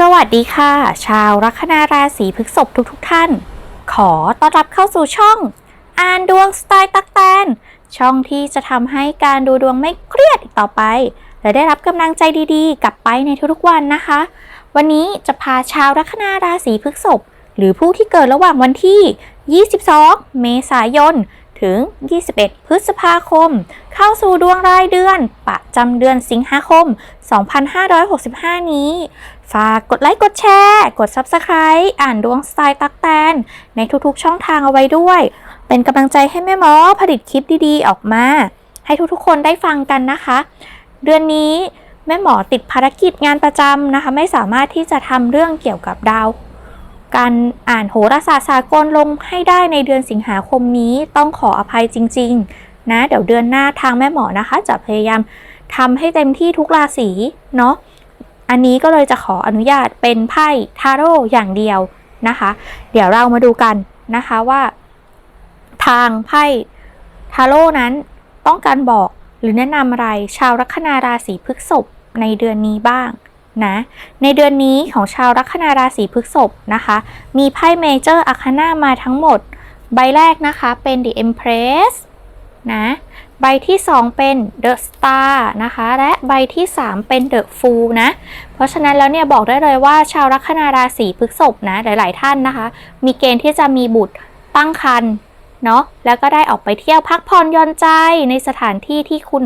สวัสดีค่ะ ชาวลัคนาราศีพฤษภทุกทท่าน ขอต้อนรับเข้าสู่ช่อง อ่านดวงสไตล์ตักแตน ช่องที่จะทำให้การดูดวงไม่เครียดอีกต่อไป และได้รับกำลังใจดีๆ กลับไปในทุกๆวันนะคะ วันนี้จะพาชาวลัคนาราศีพฤษภหรือผู้ที่เกิดระหว่างวันที่ 22 เมษายน ถึง 21 พฤษภาคม เข้าสู่ดวงรายเดือน ประจำเดือนสิงหาคม 2565 นี้ ฝากกดไลค์ กดแชร์ กด Subscribe อ่านดวงสไตล์ตักแตน ในทุกๆช่องทางเอาไว้ด้วย เป็นกำลังใจให้แม่หมอผลิตคลิปดีๆ ออกมา ให้ทุกๆคนได้ฟังกันนะคะ เดือนนี้แม่หมอติดภารกิจงานประจำนะคะ ไม่สามารถที่จะทำเรื่องเกี่ยวกับดาว การอ่านโหราศาสตร์สากลลงให้ได้ในเดือนสิงหาคมนี้ต้องขออภัยจริง ๆ นะ เดี๋ยวเดือนหน้าทางแม่หมอนะคะ จะพยายามทำให้เต็มที่ทุกราศีเนาะ อันนี้ก็เลยจะขออนุญาตเป็นไพ่ทาโร่อย่างเดียวนะคะ เดี๋ยวเรามาดูกันนะคะว่า ทางไพ่ทาโร่นั้นต้องการบอกหรือแนะนำอะไรชาวลัคนาราศีพฤษภในเดือนนี้บ้างนะในเดือนนี้ของชาวลัคนาราศีพฤษภนะคะ มีไพ่เมเจอร์อาคานามาทั้งหมด ใบแรกนะคะเป็น The Empress นะ ใบที่ 2 เป็น The Star นะคะ และใบที่ 3 เป็น The Fool นะ เพราะฉะนั้นแล้วเนี่ยบอกได้เลยว่าชาวลัคนาราศีพฤษภนะหลาย ๆ ท่านนะคะ มีเกณฑ์ที่จะมีบุตรตั้งครรภ์เนาะแล้วก็ได้ออกไปเที่ยวพักผ่อนย่อนใจในสถานที่ที่คุณ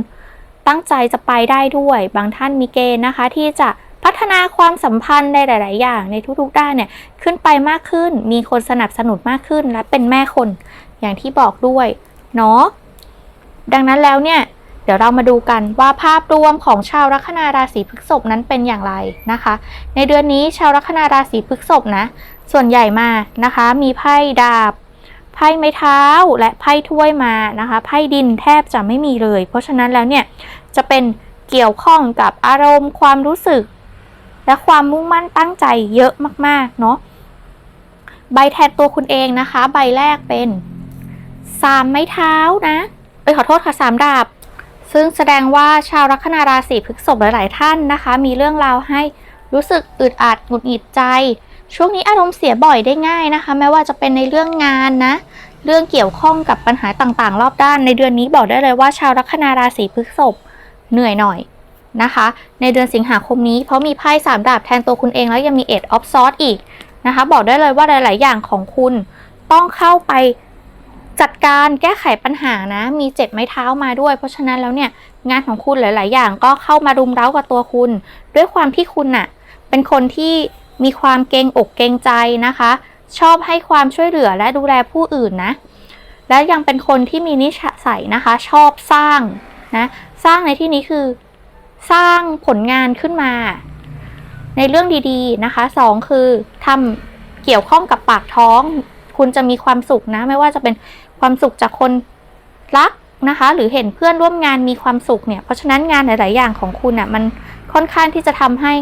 ตั้งใจจะไปได้ด้วย บางท่านมีเกณฑ์นะคะที่จะพัฒนาความสัมพันธ์ในหลาย ๆ อย่างในทุก ๆ ด้านเนี่ยขึ้นไปมากขึ้น มีคนสนับสนุนมากขึ้นและเป็นแม่คนอย่างที่บอกด้วยเนาะ ดังนั้นแล้วเนี่ย เดี๋ยวเรามาดูกันว่าภาพรวมของชาวลัคนาราศีพฤษภนั้นเป็นอย่างไรนะคะ ในเดือนนี้ชาวลัคนาราศีพฤษภนะ ส่วนใหญ่มานะคะ มีไพ่ดาบไพ่ไม้เท้าและไพ่ถ้วยมานะคะ ไพ่ดินแทบจะไม่มีเลย เพราะฉะนั้นแล้วเนี่ยจะเป็นเกี่ยวข้องกับอารมณ์ความรู้สึก และความมุ่งมั่นตั้งใจเยอะมากๆเนาะใบแทนตัวคุณเองนะคะ ใบแรกเป็นสามไม้เท้านะ เอ้ยขอโทษค่ะสามดาบ ซึ่งแสดงว่าชาวลัคนาราศีพฤษภหลาย ๆ ท่านนะคะ มีเรื่องราวให้รู้สึกอึดอัดหงุดหงิดใจ ช่วงนี้อารมณ์เสียบ่อยได้ง่ายนะคะแม้ว่าจะเป็นในเรื่องงานนะ เรื่องเกี่ยวข้องกับปัญหาต่างๆ รอบด้าน ในเดือนนี้บอกได้เลยว่า ชาวลัคนาราศีพฤษภเหนื่อยหน่อยนะคะ ในเดือนสิงหาคมนี้เพราะมีไพ่สามดาบแทนตัวคุณเองแล้วยังมีเอ็ดออฟซอสอีกนะคะ บอกได้เลยว่าหลาย ๆ อย่างของคุณต้องเข้าไป จัดการแก้ไขปัญหานะ มีเจ็บไม้เท้ามาด้วย เพราะฉะนั้นแล้วเนี่ยงานของคุณหลาย ๆ อย่างก็เข้ามารุมเร้ากับตัวคุณ ด้วยความที่คุณน่ะเป็นคนที่มีความเกรงอกเกรงใจนะคะ ชอบให้ความช่วยเหลือและดูแลผู้อื่นนะ และยังเป็นคนที่มีนิสัยนะคะ ชอบสร้างนะสร้างในที่นี้คือ สร้างผลงานขึ้นมา ในเรื่องดีๆนะคะสองคือทำเกี่ยวข้องกับปากท้อง คุณจะมีความสุขนะ ไม่ว่าจะเป็น ความสุขจากคนรักนะคะ หรือเห็นเพื่อนร่วมงานมีความสุขเนี่ย เพราะฉะนั้นงานหลาย ๆ อย่างของคุณอะมันค่อนข้างที่จะทำให้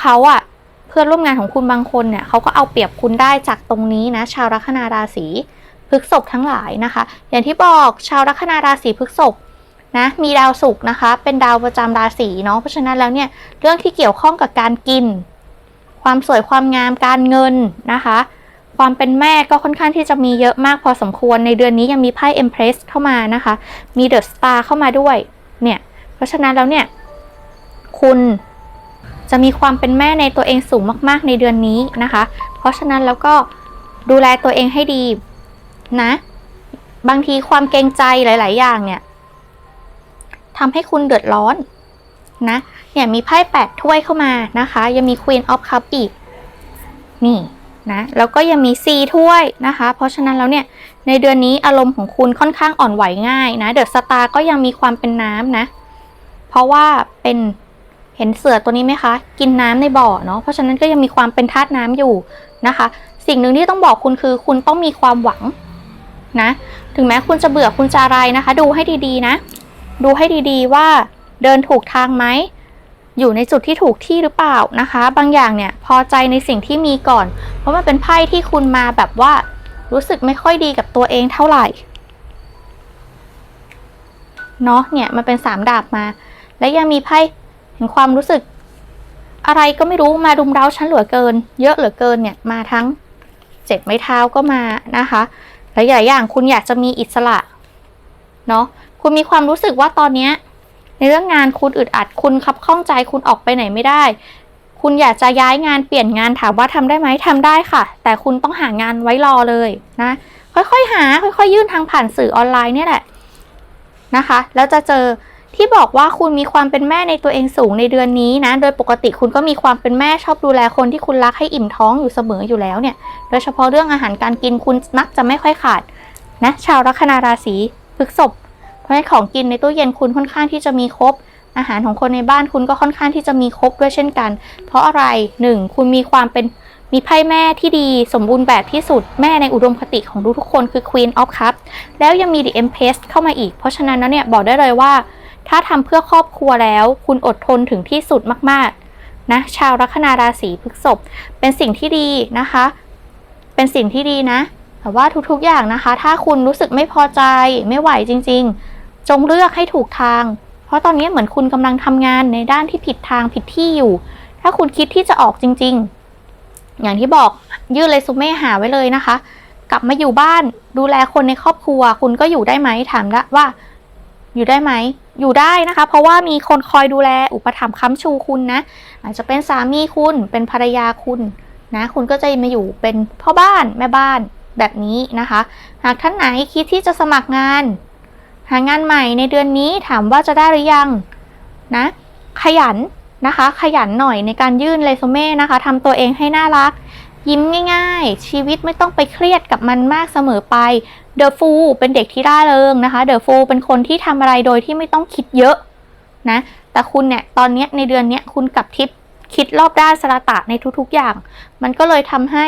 เขาอะเพื่อนร่วมงานของคุณบางคนเนี่ยเขาก็เอาเปรียบคุณได้จากตรงนี้นะ ชาวลัคนาราศีพฤกษภทั้งหลายนะคะ อย่างที่บอกชาวลัคนาราศีพฤกษภนะมีดาวศุกร์นะคะ เป็นดาวประจำราศีเนาะเพราะฉะนั้นแล้วเนี่ยเรื่องที่เกี่ยวข้องกับการกิน ความสวยความงามการเงินนะคะ ความเป็นแม่ก็ค่อนข้างที่จะมีเยอะมากพอสมควรในเดือนนี้ยังมีไพ่ Empress เข้ามานะคะ มีเดอะสตาร์เข้ามาด้วยเนี่ยเพราะฉะนั้นแล้วเนี่ยคุณจะมีความเป็นแม่ในตัวเองสูงมาก ๆ ในเดือนนี้นะคะ เพราะฉะนั้นแล้วก็ดูแลตัวเองให้ดีนะ บางทีความเกรงใจหลาย ๆ อย่างเนี่ยทำให้คุณเดือดร้อนนะเนี่ยมีไพ่แปดถ้วยเข้ามานะคะ ยังมี Queen of Cup อีกนี่ นะแล้วก็ยังมีซีถ้วยนะคะ เพราะฉะนั้นแล้วเนี่ยในเดือนนี้อารมณ์ของคุณค่อนข้างอ่อนไหวง่ายนะเดอะสตาร์ก็ยังมีความเป็นน้ำนะ เพราะว่าเป็นเห็นเสือตัวนี้ไหมคะ กินน้ำในบ่อเนาะเพราะฉะนั้นก็ยังมีความเป็นธาตุน้ำอยู่นะคะ สิ่งหนึ่งที่ต้องบอกคุณคือ คุณต้องมีความหวังนะถึงแม้คุณจะเบื่อคุณจะอะไรนะคะ ดูให้ดีๆนะ ดูให้ดีๆว่าเดินถูกทางไหม อยู่ในจุดที่ถูกที่หรือเปล่านะคะ บางอย่างเนี่ยพอใจในสิ่งที่มีก่อน เพราะมันเป็นไพ่ที่คุณมาแบบว่ารู้สึกไม่ค่อยดีกับตัวเองเท่าไหร่เนาะเนี่ยมันเป็นสามดาบมา และยังมีไพ่เห็นความรู้สึก อะไรก็ไม่รู้มารุมเร้าฉันเหลือเกิน เยอะเหลือเกินเนี่ยมาทั้งเจ็ดไม้เท้าก็มานะคะหลายอย่างคุณอยากจะมีอิสระเนาะคุณมีความรู้สึกว่าตอนเนี้ย ในเรื่องงานคุณอึดอัดคุณคับข้องใจคุณออกไปไหนไม่ได้ คุณอยากจะย้ายงานเปลี่ยนงานถามว่าทำได้ไหมทำได้ค่ะ แต่คุณต้องหางานไว้รอเลยนะ ค่อยๆหา ค่อยๆ ยื่นทางผ่านสื่อออนไลน์เนี่ยแหละนะคะ แล้วจะเจอที่บอกว่าคุณมีความเป็นแม่ในตัวเองสูงในเดือนนี้นะ โดยปกติคุณก็มีความเป็นแม่ชอบดูแลคนที่คุณรักให้อิ่มท้องอยู่เสมออยู่แล้วเนี่ย โดยเฉพาะเรื่องอาหารการกินคุณมักจะไม่ค่อยขาดนะ ชาวลัคนาราศีพฤษภ เพราะฉะนั้นของกินในตู้เย็นคุณค่อนข้างที่จะมีครบ อาหารของคนในบ้านคุณก็ค่อนข้างที่จะมีครบด้วยเช่นกัน เพราะอะไรหนึ่งคุณมีความเป็นมีไพ่แม่ที่ดีสมบูรณ์แบบที่สุดแม่ในอุดมคติของทุกๆคนคือ Queen of Cups แล้วยังมี The Empress เข้ามาอีก เพราะฉะนั้นแล้วเนี่ยบอกได้เลยว่า ถ้าทำเพื่อครอบครัวแล้ว คุณอดทนถึงที่สุดมากๆนะชาวลัคนาราศีพฤษภเป็นสิ่งที่ดีนะคะ เป็นสิ่งที่ดีนะแต่ว่าทุกๆอย่างนะคะ ถ้าคุณรู้สึกไม่พอใจไม่ไหวจริง ๆ จงเลือกให้ถูกทาง เพราะตอนนี้เหมือนคุณกำลังทำงานในด้านที่ผิดทางผิดที่อยู่ ถ้าคุณคิดที่จะออกจริง ๆ อย่างที่บอกยื่นเรซูเม่หาไว้เลยนะคะ กลับมาอยู่บ้านดูแลคนในครอบครัว คุณก็อยู่ได้ไหมถามละว่า อยู่ได้ไหม อยู่ได้นะคะ เพราะว่ามีคนคอยดูแลอุปถัมภ์ค้ำชูคุณนะ อาจจะเป็นสามีคุณเป็นภรรยาคุณนะ คุณก็จะมาอยู่เป็นพ่อบ้านแม่บ้านแบบนี้นะคะ หากท่านไหนคิดที่จะสมัครงาน หางานใหม่ในเดือนนี้ถามว่าจะได้หรือยังนะ ขยันนะคะ ขยันหน่อยในการยื่นเรซูเม่นะคะทำตัวเองให้น่ารัก ยิ้มง่าย ๆ ชีวิตไม่ต้องไปเครียดกับมันมากเสมอไปเดอะฟูเป็นเด็กที่ร่าเริงนะคะเดอะฟูเป็นคนที่ทำอะไรโดยที่ไม่ต้องคิดเยอะนะ แต่คุณเนี่ยตอนเนี้ยในเดือนเนี้ยคุณกลับทิปคิดรอบด้านสละตะในทุกๆอย่าง มันก็เลยทำให้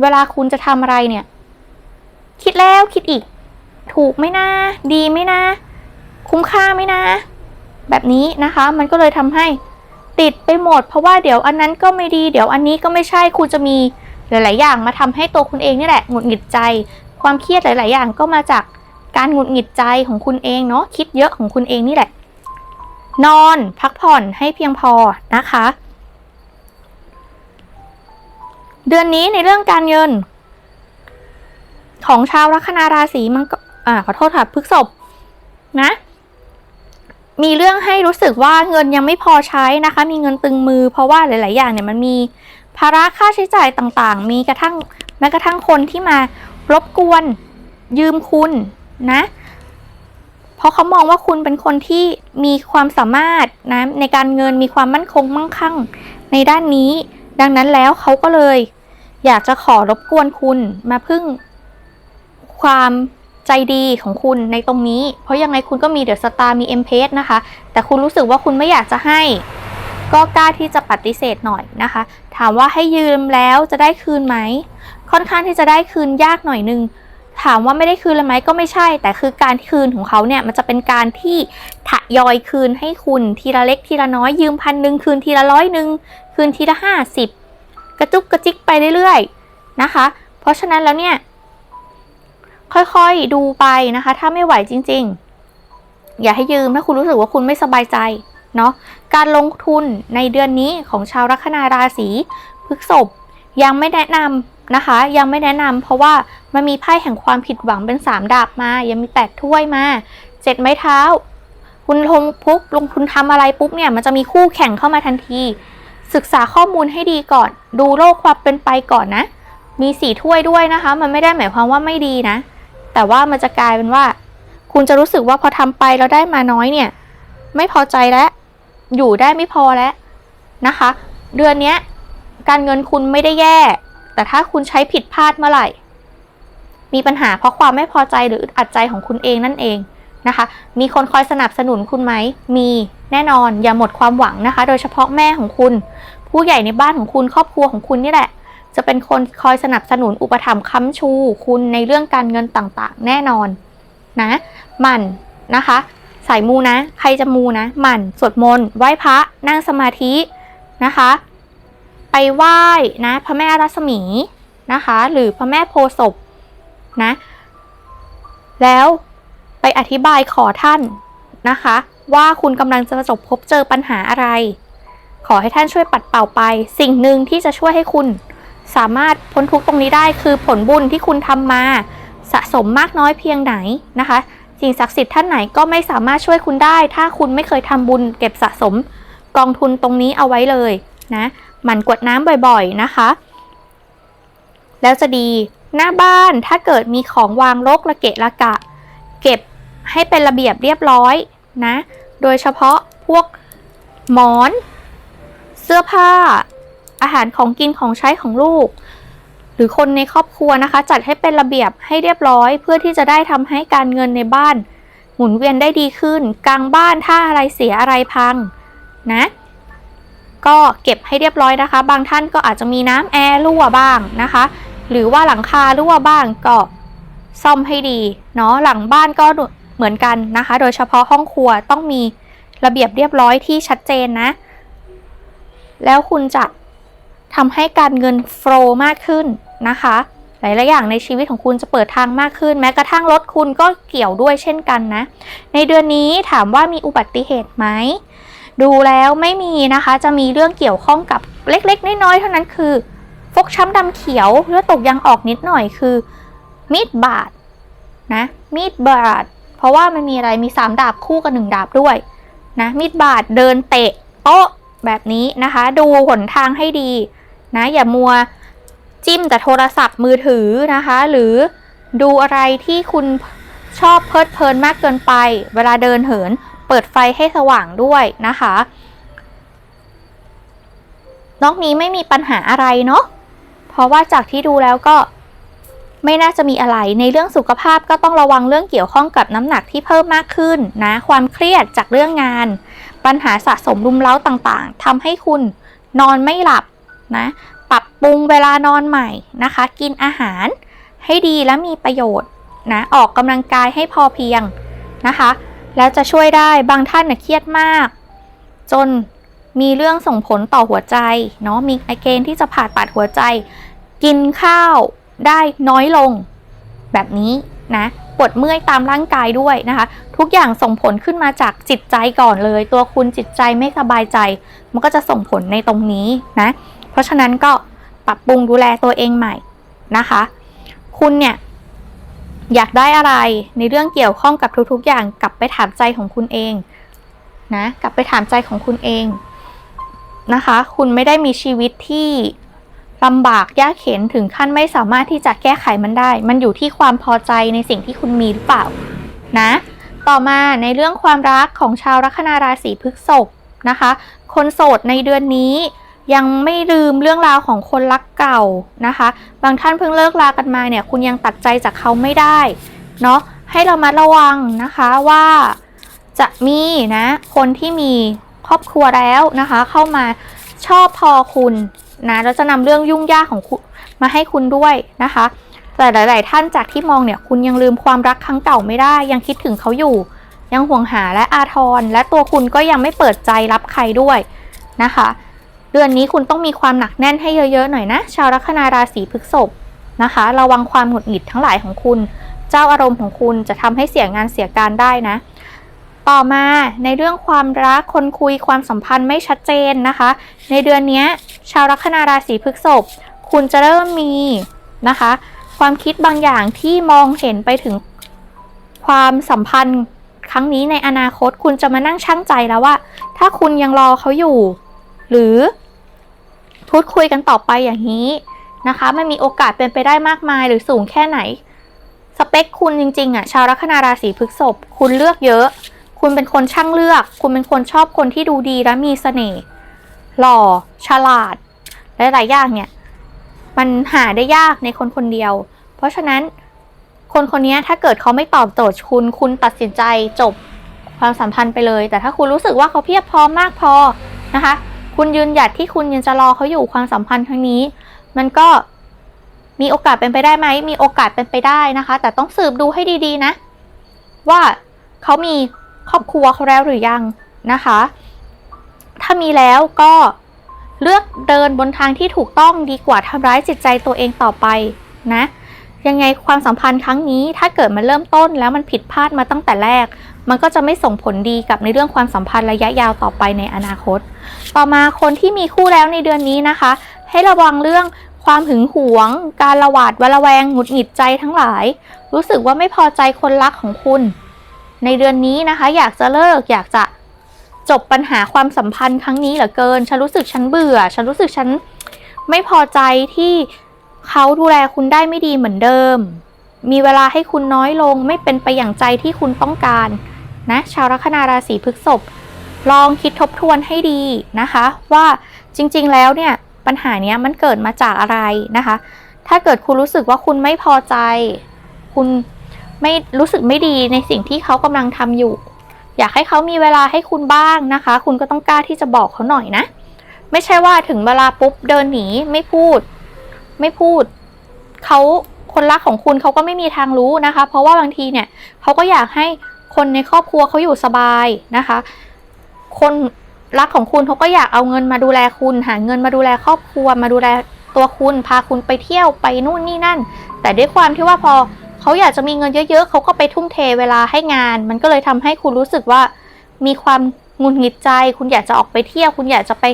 เวลาคุณจะทำอะไรเนี่ย คิดแล้วคิดอีก ถูกไหมนะ ดีไหมนะ คุ้มค่าไหมนะ แบบนี้นะคะ มันก็เลยทำให้ติดไปหมด เพราะว่าเดี๋ยวอันนั้นก็ไม่ดี เดี๋ยวอันนี้ก็ไม่ใช่ คุณจะมีหลาย ๆ อย่างมาทำให้ตัวคุณเองนี่แหละหงุดหงิดใจ ความเครียดหลาย ๆ อย่างก็มาจากการหงุดหงิดใจของคุณเองเนาะ คิดเยอะของคุณเองนี่แหละ นอนพักผ่อนให้เพียงพอนะคะ เดือนนี้ในเรื่องการเงินของชาวลัคนาราศีมังกร อ่าขอโทษค่ะพฤกษภนะ มีเรื่องให้รู้สึกว่าเงินยังไม่พอใช้นะคะ มีเงินตึงมือ เพราะว่าหลาย ๆ อย่างเนี่ยมันมีภาระค่าใช้จ่ายต่าง ๆ มีกระทั่งแม้กระทั่งคนที่มารบกวนยืมคุณนะ เพราะเขามองว่าคุณเป็นคนที่มีความสามารถนะในการเงินมีความมั่นคงมั่งคั่งในด้านนี้ ดังนั้นแล้วเขาก็เลย อยากจะขอรบกวนคุณมาพึ่งความ ใจดีของคุณในตรงนี้ เพราะยังไงคุณก็มีเดอะสตาร์มีเอ็มเพสนะคะ แต่คุณรู้สึกว่าคุณไม่อยากจะให้ ก็กล้าที่จะปฏิเสธหน่อยนะคะ ถามว่าให้ยืมแล้วจะได้คืนไหม ค่อนข้างที่จะได้คืนยากหน่อยนึง ถามว่าไม่ได้คืนเลยไหมก็ไม่ใช่ แต่คือการคืนของเขาเนี่ยมันจะเป็นการที่ทยอยคืนให้คุณทีละเล็กทีละน้อยยืมพันหนึ่งคืนทีละร้อยหนึ่งคืนทีละห้าสิบกระจุกกระจิกไปเรื่อยๆนะคะ เพราะฉะนั้นแล้วเนี่ย ค่อยๆดูไปนะคะ ถ้าไม่ไหวจริง ๆ อย่าให้ยืมถ้าคุณรู้สึกว่าคุณไม่สบายใจเนาะการลงทุนในเดือนนี้ของชาวลัคนาราศีพฤษภยังไม่แนะนำนะคะ ยังไม่แนะนำเพราะว่ามันมีไพ่แห่งความผิดหวังเป็นสามดาบมา ยังมีแปดถ้วยมาเจ็ดไม้เท้า คุณลงปุ๊บลงทุนทำอะไรปุ๊บเนี่ยมันจะมีคู่แข่งเข้ามาทันที ศึกษาข้อมูลให้ดีก่อน ดูโลกความเป็นไปก่อนนะ มีสี่ถ้วยด้วยนะคะ มันไม่ได้หมายความว่าไม่ดีนะ แต่ว่ามันจะกลายเป็นว่า คุณจะรู้สึกว่าพอทำไปแล้วได้มาน้อยเนี่ย ไม่พอใจแล้วอยู่ได้ไม่พอแล้วนะคะ เดือนเนี้ยการเงินคุณไม่ได้แย่ แต่ถ้าคุณใช้ผิดพลาดเมื่อไหร่ มีปัญหาเพราะความไม่พอใจหรืออึดอัดใจของคุณเองนั่นเองนะคะ มีคนคอยสนับสนุนคุณไหม มีแน่นอนอย่าหมดความหวังนะคะ โดยเฉพาะแม่ของคุณ ผู้ใหญ่ในบ้านของคุณครอบครัวของคุณนี่แหละ จะเป็นคนคอยสนับสนุนอุปถัมภ์ค้ำชู คุณในเรื่องการเงินต่างๆ แน่นอนนะหมันนะคะสายมูนะ ใครจะมูนะหมั่นสวดมนต์ไหว้พระนั่งสมาธินะคะ ไปไหว้นะพระแม่รัศมีนะคะ หรือพระแม่โพศพนะแล้วไปอธิบายขอท่านนะคะ ว่าคุณกำลังจะประสบพบเจอปัญหาอะไร ขอให้ท่านช่วยปัดเป่าไป สิ่งหนึ่งที่จะช่วยให้คุณ สามารถพ้นทุกตรงนี้ได้คือผลบุญที่คุณทำมา สะสมมากน้อยเพียงไหนนะคะสิ่งศักดิ์สิทธิ์ท่านไหนก็ไม่สามารถช่วยคุณได้ ถ้าคุณไม่เคยทำบุญเก็บสะสมกองทุนตรงนี้เอาไว้เลยนะหมั่นกวดน้ำบ่อยๆนะคะ แล้วจะดีหน้าบ้านถ้าเกิดมีของวางรกระเกะระกะ เก็บให้เป็นระเบียบเรียบร้อยนะ โดยเฉพาะพวกหมอน เสื้อผ้า อาหารของกินของใช้ของลูก หรือคนในครอบครัวนะคะ จัดให้เป็นระเบียบให้เรียบร้อย เพื่อที่จะได้ทำให้การเงินในบ้าน หมุนเวียนได้ดีขึ้น กลางบ้านถ้าอะไรเสียอะไรพังนะก็เก็บให้เรียบร้อยนะคะ บางท่านก็อาจจะมีน้ำแอร์รั่วบ้างนะคะ หรือว่าหลังคารั่วบ้างก็ซ่อมให้ดีเนาะหลังบ้านก็เหมือนกันนะคะ โดยเฉพาะห้องครัวต้องมีระเบียบเรียบร้อยที่ชัดเจนนะ แล้วคุณจะ ทำให้การเงินโฟลว์มากขึ้นนะคะ หลายๆอย่างในชีวิตของคุณจะเปิดทางมากขึ้น แม้กระทั่งรถคุณก็เกี่ยวด้วยเช่นกันนะ ในเดือนนี้ถามว่ามีอุบัติเหตุไหมดูแล้วไม่มีนะคะ จะมีเรื่องเกี่ยวข้องกับเล็กๆน้อยๆเท่านั้นคือ ฟกช้ำดำเขียวเลือดตกยางออกนิดหน่อยคือ มีดบาดนะมีดบาดเพราะว่ามันมีอะไรมีสามดาบคู่กับหนึ่งดาบด้วยนะมีดบาดเดินเตะโต๊ะแบบนี้นะคะ ดูหนทางให้ดี นะอย่ามัวจิ้มแต่โทรศัพท์มือถือนะคะ หรือดูอะไรที่คุณชอบเพลิดเพลินมากเกินไป เวลาเดินเหิน เปิดไฟให้สว่างด้วยนะคะ นอกนี้ไม่มีปัญหาอะไรเนาะเพราะว่าจากที่ดูแล้วก็ไม่น่าจะมีอะไร ในเรื่องสุขภาพก็ต้องระวังเรื่องเกี่ยวข้องกับน้ำหนักที่เพิ่มมากขึ้นนะ ความเครียดจากเรื่องงาน ปัญหาสะสมรุมเร้าต่างๆทำให้คุณนอนไม่หลับ นะ ปรับปรุงเวลานอนใหม่นะคะ กินอาหารให้ดีและมีประโยชน์นะ ออกกำลังกายให้พอเพียงนะคะ แล้วจะช่วยได้บางท่านนะเครียดมาก จนมีเรื่องส่งผลต่อหัวใจเนาะ มีไอเกณฑ์ที่จะผ่าตัดหัวใจ กินข้าวได้น้อยลง แบบนี้นะปวดเมื่อยตามร่างกายด้วยนะคะ ทุกอย่างส่งผลขึ้นมาจากจิตใจก่อนเลย ตัวคุณจิตใจไม่สบายใจ มันก็จะส่งผลในตรงนี้นะ ราะฉะนั้นก็ปรับปรุงดูแลตัวเองใหม่นะคะ คุณเนี่ยอยากได้อะไรในเรื่องเกี่ยวข้องกับทุกๆ อย่างกลับไปถามใจของคุณเองนะกลับไปถามใจของคุณเองนะคะ คุณไม่ได้มีชีวิตที่ลำบากยากเข็นถึงขั้นไม่สามารถที่จะแก้ไขมันได้ มันอยู่ที่ความพอใจในสิ่งที่คุณมีหรือเปล่านะ ต่อมาในเรื่องความรักของชาวลัคนาราศีพฤษภนะคะ คนโสดในเดือนนี้ ยังไม่ลืมเรื่องราวของคนรักเก่านะคะ บางท่านเพิ่งเลิกลากันมาเนี่ย คุณยังตัดใจจากเขาไม่ได้เนาะให้เรามาระวังนะคะว่าจะมีนะ คนที่มีครอบครัวแล้วนะคะ เข้ามาชอบพอคุณนะแล้วจะนำเรื่องยุ่งยากของคุณมาให้คุณด้วยนะคะแต่หลาย ๆ ท่านจากที่มองเนี่ย คุณยังลืมความรักครั้งเก่าไม่ได้ ยังคิดถึงเขาอยู่ ยังห่วงหาและอาทรและตัวคุณก็ยังไม่เปิดใจรับใครด้วยนะคะ เดือนนี้คุณต้องมีความหนักแน่นให้เยอะๆหน่อยนะ ชาวลัคนาราศีพฤษภนะคะ ระวังความหงุดหงิดทั้งหลายของคุณ เจ้าอารมณ์ของคุณจะทำให้เสียงานเสียการได้นะ ต่อมาในเรื่องความรักคนคุยความสัมพันธ์ไม่ชัดเจนนะคะ ในเดือนนี้ชาวลัคนาราศีพฤษภคุณจะเริ่มมีนะคะ ความคิดบางอย่างที่มองเห็นไปถึงความสัมพันธ์ครั้งนี้ในอนาคตคุณจะมานั่งชั่งใจแล้วว่า ถ้าคุณยังรอเขาอยู่ หรือพูดคุยกันต่อไปอย่างนี้นะคะมันมีโอกาสเป็นไปได้มากมายหรือสูงแค่ไหน สเปคคุณจริงๆอะชาวลัคนาราศีพฤษภคุณเลือกเยอะ คุณเป็นคนช่างเลือก คุณเป็นคนชอบคนที่ดูดีและมีเสน่ห์หล่อ ฉลาดและหลายอย่างเนี่ย มันหาได้ยากในคนคนเดียว เพราะฉะนั้นคนคนนี้ถ้าเกิดเขาไม่ตอบโจทย์คุณ คุณตัดสินใจจบความสัมพันธ์ไปเลย แต่ถ้าคุณรู้สึกว่าเขาเพียบพร้อมมากพอนะคะ คุณยืนหยัดที่คุณยังจะรอเขาอยู่ความสัมพันธ์ครั้งนี้ มันก็มีโอกาสเป็นไปได้ไหม มีโอกาสเป็นไปได้นะคะ แต่ต้องสืบดูให้ดีๆนะ ว่าเขามีครอบครัวเขาแล้วหรือยังนะคะ ถ้ามีแล้วก็เลือกเดินบนทางที่ถูกต้องดีกว่าทำร้ายจิตใจตัวเองต่อไปนะยังไงความสัมพันธ์ครั้งนี้ถ้าเกิดมันเริ่มต้นแล้วมันผิดพลาดมาตั้งแต่แรก มันก็จะไม่ส่งผลดีกับในเรื่องความสัมพันธ์ระยะยาวต่อไปในอนาคต ต่อมาคนที่มีคู่แล้วในเดือนนี้นะคะ ให้ระวังเรื่องความหึงหวง การระหวาดระแวงหงุดหงิดใจทั้งหลาย รู้สึกว่าไม่พอใจคนรักของคุณ ในเดือนนี้นะคะ อยากจะเลิกอยากจะจบปัญหาความสัมพันธ์ครั้งนี้เหลือเกิน ฉันรู้สึกฉันเบื่อ ฉันรู้สึกฉันไม่พอใจที่เขาดูแลคุณได้ไม่ดีเหมือนเดิม มีเวลาให้คุณน้อยลง ไม่เป็นไปอย่างใจที่คุณต้องการ นะ ชาวลัคนาราศีพฤษภลองคิดทบทวนให้ดีนะคะ ว่าจริงๆแล้วเนี่ยปัญหาเนี้ยมันเกิดมาจากอะไรนะคะ ถ้าเกิดคุณรู้สึกว่าคุณไม่พอใจ คุณไม่รู้สึกไม่ดีในสิ่งที่เขากำลังทำอยู่ อยากให้เขามีเวลาให้คุณบ้างนะคะ คุณก็ต้องกล้าที่จะบอกเขาหน่อยนะ ไม่ใช่ว่าถึงเวลาปุ๊บเดินหนีไม่พูด ไม่พูดเขาคนรักของคุณเขาก็ไม่มีทางรู้นะคะ เพราะว่าบางทีเนี่ยเขาก็อยากให้ คนในครอบครัวเขาอยู่สบายนะคะ คนรักของคุณเขาก็อยากเอาเงินมาดูแลคุณ หาเงินมาดูแลครอบครัว มาดูแลตัวคุณ พาคุณไปเที่ยวไปนู่นนี่นั่น แต่ด้วยความที่ว่าพอเขาอยากจะมีเงินเยอะๆเขาก็ไปทุ่มเทเวลาให้งาน มันก็เลยทำให้คุณรู้สึกว่ามีความงุนหงิดใจ คุณอยากจะออกไปเที่ยว คุณอยากจะไป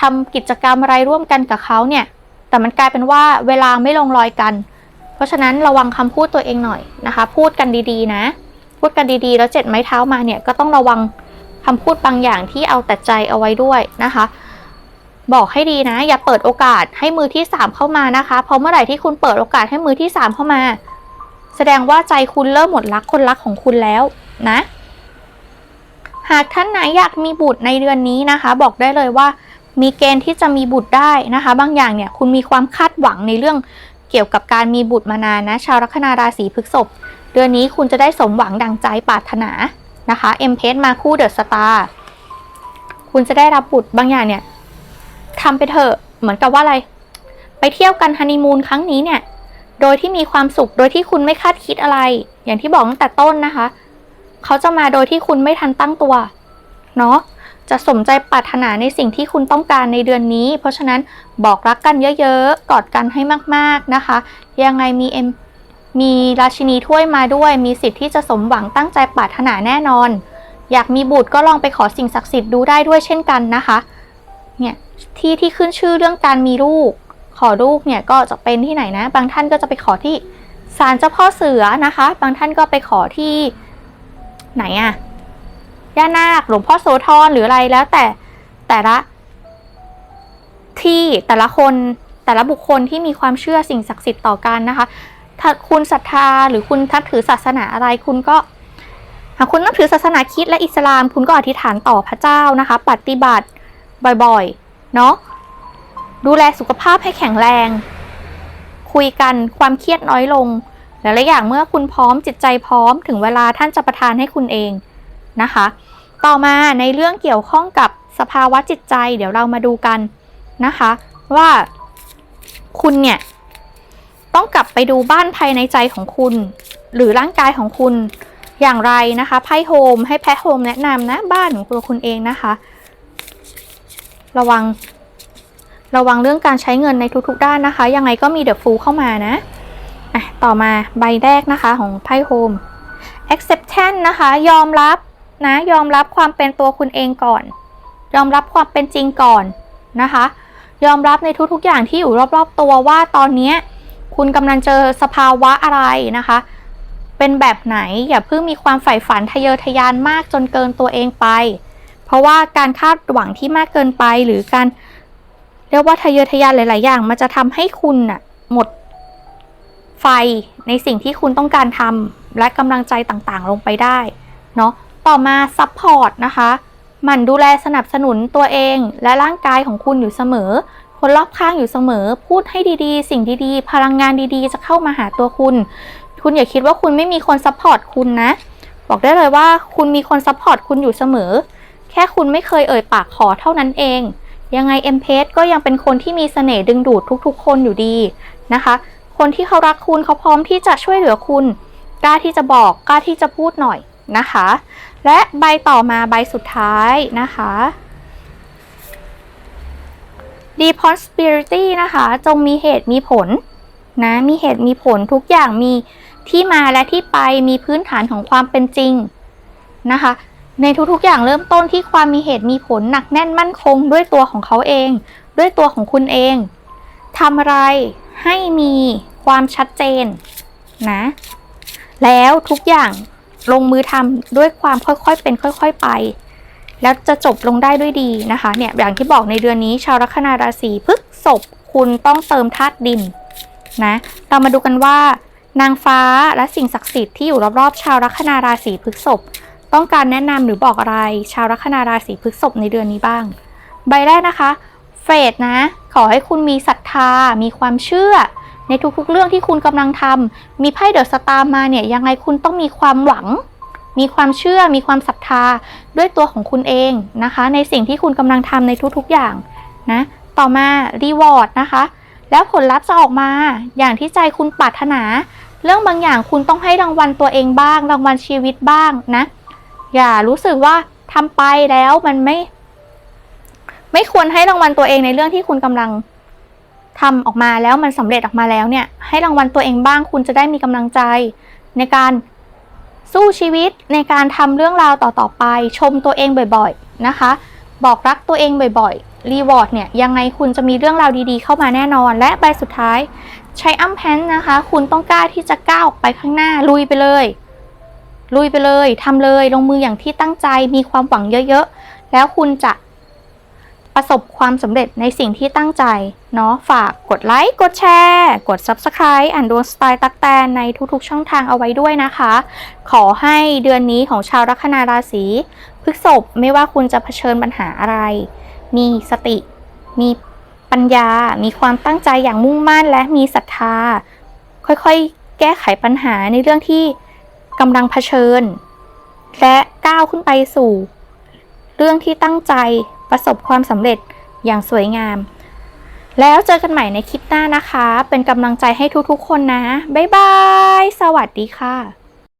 ทำกิจกรรมอะไรร่วมกันกับเขาเนี่ย แต่มันกลายเป็นว่าเวลาไม่ลงรอยกัน เพราะฉะนั้นระวังคำพูดตัวเองหน่อยนะคะ พูดกันดีๆ นะ พูดกันดีๆ แล้วเจ็ดไม้เท้ามาเนี่ยก็ต้องระวังคำพูดบางอย่างที่เอาแต่ใจเอาไว้ด้วยนะคะ บอกให้ดีนะ อย่าเปิดโอกาสให้มือที่สามเข้ามานะคะเพราะเมื่อไหร่ที่คุณเปิดโอกาสให้มือที่สามเข้ามา แสดงว่าใจคุณเริ่มหมดรักคนรักของคุณแล้วนะ หากท่านไหนอยากมีบุตรในเดือนนี้นะคะ บอกได้เลยว่ามีเกณฑ์ที่จะมีบุตรได้นะคะ บางอย่างเนี่ยคุณมีความคาดหวังในเรื่อง เกี่ยวกับการมีบุตรมานานนะ ชาวลัคนาราศีพฤษภเดือนนี้คุณจะได้สมหวังดังใจปรารถนานะคะเอ็มเพสมาคู่เดอะสตาร์คุณจะได้รับบุตรบางอย่างเนี่ยทำไปเถอะเหมือนกับว่าอะไร ไปเที่ยวกันฮันนีมูนครั้งนี้เนี่ย โดยที่มีความสุขโดยที่คุณไม่คาดคิดอะไร อย่างที่บอกตั้งแต่ต้นนะคะ เขาจะมาโดยที่คุณไม่ทันตั้งตัว เนาะ จะสมใจปรารถนาในสิ่งที่คุณต้องการในเดือนนี้ เพราะฉะนั้นบอกรักกันเยอะๆ กอดกันให้มากๆนะคะ ยังไงมีเอ็มมีราชินีถ้วยมาด้วย มีสิทธิ์ที่จะสมหวังตั้งใจปรารถนาแน่นอน อยากมีบุตรก็ลองไปขอสิ่งศักดิ์สิทธิ์ดูได้ด้วยเช่นกันนะคะ เนี่ยที่ที่ขึ้นชื่อเรื่องการมีลูก ขอลูกเนี่ยก็จะเป็นที่ไหนนะ บางท่านก็จะไปขอที่ศาลเจ้าพ่อเสือนะคะ บางท่านก็ไปขอที่ไหนอะ ย่านาคหลวงพ่อโสธรหรืออะไรแล้วแต่แต่ละที่แต่ละคนแต่ละบุคคลที่มีความเชื่อสิ่งศักดิ์สิทธิ์ต่อกันนะคะ ถ้าคุณศรัทธาหรือคุณทับถือศาสนาอะไรคุณก็ หากคุณนับถือศาสนาคริดและอิสลาม คุณก็อธิษฐานต่อพระเจ้านะคะ ปฏิบัติบ่อยๆ เนาะดูแลสุขภาพให้แข็งแรง คุยกันความเครียดน้อยลงหลายๆอย่างเมื่อคุณพร้อมจิตใจพร้อมถึงเวลาท่านจะประทานให้คุณเอง นะคะ ต่อมาในเรื่องเกี่ยวข้องกับสภาวะจิตใจ เดี๋ยวเรามาดูกันนะคะ ว่าคุณเนี่ยต้องกลับไปดูบ้านภายในใจของคุณ หรือร่างกายของคุณอย่างไรนะคะไพ่โฮมให้แพทโฮมแนะนำนะบ้านของตัวคุณเองนะคะ ระวัง ระวังเรื่องการใช้เงินในทุกๆด้านนะคะ ยังไงก็มีเดอะฟูเข้ามานะอะต่อมาใบแรกนะคะของไพ่โฮม acceptance นะคะ ยอมรับ นะ ยอมรับความเป็นตัวคุณเองก่อน ยอมรับความเป็นจริงก่อนนะคะ ยอมรับในทุกๆอย่างที่อยู่รอบๆตัวว่าตอนนี้คุณกำลังเจอสภาวะอะไรนะคะ เป็นแบบไหนอย่าเพิ่งมีความใฝ่ฝันทะเยอทะยานมากจนเกินตัวเองไป เพราะว่าการคาดหวังที่มากเกินไปหรือการเรียกว่าทะเยอทะยานหลาย ๆ อย่าง มันจะทำให้คุณน่ะหมดไฟในสิ่งที่คุณต้องการทำและกำลังใจต่างๆ ลงไปได้เนาะ ต่อมาซัพพอร์ตนะคะ หมั่นดูแลสนับสนุนตัวเอง และร่างกายของคุณอยู่เสมอ คนรอบข้างอยู่เสมอ พูดให้ดีๆ สิ่งดีๆ พลังงานดีๆ จะเข้ามาหาตัวคุณ คุณอย่าคิดว่าคุณไม่มีคนซัพพอร์ตคุณนะ บอกได้เลยว่าคุณมีคนซัพพอร์ตคุณอยู่เสมอ แค่คุณไม่เคยเอ่ยปากขอเท่านั้นเอง ยังไงเอ็มเพสก็ยังเป็นคนที่มีเสน่ห์ดึงดูดทุกๆ คนอยู่ดีนะคะ คนที่เขารักคุณเขาพร้อมที่จะช่วยเหลือคุณ กล้าที่จะบอก กล้าที่จะพูดหน่อยนะคะ และใบต่อมาใบสุดท้ายนะคะ d e p o s p i r i t y นะคะ จงมีเหตุมีผลนะมีเหตุมีผลทุกอย่างมีที่มาและที่ไปมีพื้นฐานของความเป็นจริงนะคะ ในทุกๆอย่างเริ่มต้นที่ความมีเหตุมีผลหนักแน่นมั่นคงด้วยตัวของเขาเอง ด้วยตัวของคุณเองทำอะไรให้มีความชัดเจนนะ แล้วทุกอย่าง ลงมือทำด้วยความค่อยๆเป็นค่อยๆไป แล้วจะจบลงได้ด้วยดีนะคะ เนี่ยอย่างที่บอกในเดือนนี้ ชาวลัคนาราศีพฤกษภคุณต้องเติมธาตุดินนะเรามาดูกันว่านางฟ้าและสิ่งศักดิ์สิทธิ์ที่อยู่รอบๆ ชาวลัคนาราศีพฤกษภต้องการแนะนำหรือบอกอะไร ชาวลัคนาราศีพฤกษภในเดือนนี้บ้าง ใบแรกนะคะ เฟดนะ ขอให้คุณมีศรัทธา มีความเชื่อ ในทุกๆเรื่องที่คุณกำลังทำมีไพ่เดอะสตาร์มาเนี่ยยังไงคุณต้องมีความหวัง มีความเชื่อ มีความศรัทธาด้วยตัวของคุณเองนะคะ ในสิ่งที่คุณกำลังทำในทุกๆอย่างนะ ต่อมารีวอร์ดนะคะ แล้วผลลัพธ์จะออกมาอย่างที่ใจคุณปรารถนา เรื่องบางอย่างคุณต้องให้รางวัลตัวเองบ้าง รางวัลชีวิตบ้างนะ อย่ารู้สึกว่าทำไปแล้วมันไม่ ไม่ควรให้รางวัลตัวเองในเรื่องที่คุณกำลัง ทำออกมาแล้วมันสำเร็จออกมาแล้วเนี่ยให้รางวัลตัวเองบ้างคุณจะได้มีกำลังใจ ในการสู้ชีวิตในการทำเรื่องราวต่อๆไป ชมตัวเองบ่อยๆนะคะ บอกรักตัวเองบ่อยๆรีวอร์ดเนี่ยยังไงคุณจะมีเรื่องราวดีๆ เข้ามาแน่นอน และใบสุดท้ายใช้อัมแพนนะคะ คุณต้องกล้าที่จะก้าวออกไปข้างหน้าลุยไปเลย ลุยไปเลยทำเลยลงมืออย่างที่ตั้งใจมีความหวังเยอะๆ แล้วคุณจะ ประสบความสำเร็จในสิ่งที่ตั้งใจเนาะฝากกดไลค์ กดแชร์ กด Subscribe อ่านดวงสไตล์ตักแตนในทุกๆช่องทางเอาไว้ด้วยนะคะ ขอให้เดือนนี้ของชาวลัคนาราศีพฤษภไม่ว่าคุณจะเผชิญปัญหาอะไร มีสติ มีปัญญา มีความตั้งใจอย่างมุ่งมั่นและมีศรัทธา ค่อยๆ แก้ไขปัญหาในเรื่องที่กำลังเผชิญ และก้าวขึ้นไปสู่ เรื่องที่ตั้งใจ ประสบความสำเร็จอย่างสวยงาม แล้วเจอกันใหม่ในคลิปหน้านะคะ เป็นกำลังใจให้ทุกๆคนนะ บ๊ายบาย สวัสดีค่ะ